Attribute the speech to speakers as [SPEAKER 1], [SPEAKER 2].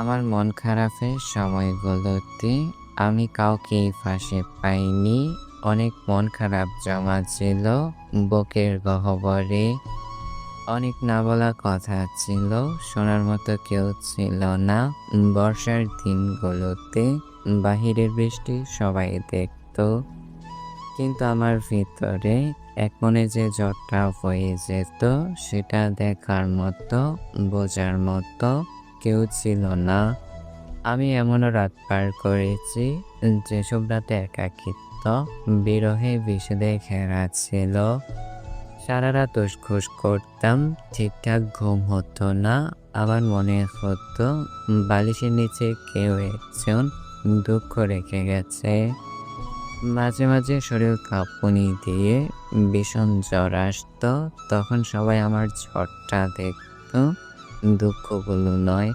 [SPEAKER 1] আমার মন খারাপের সময়গুলোতে আমি কাউকে ফাঁসে পাইনি। অনেক মন খারাপ জমা ছিল, বুকের গহ্বরে অনেক না বলা কথা ছিল, শোনার মতো কেউ ছিল না। বর্ষার দিনগুলোতে বাহিরের বৃষ্টি সবাই দেখত, কিন্তু আমার ভিতরে এক মনে যে জ্বরটা হয়ে যেত, সেটা দেখার মতো, বোঝার মতো কেউ ছিল না। আমি এমনও রাত পার করেছি যেসব রাতে একাকিত্ব, বিরহে বিষেদে ঘেরা ছিল। সারা রাত উসখুস করতাম, ঠিকঠাক ঘুম হতো না, আবার মনে হতো বালিশের নিচে কেউ একজন দুঃখ রেখে গেছে। মাঝে মাঝে শরীর কাঁপুনি দিয়ে ভীষণ জ্বর আসতো, তখন সবাই আমার ঝড়টা দেখতো। দুঃখগুলো নয়।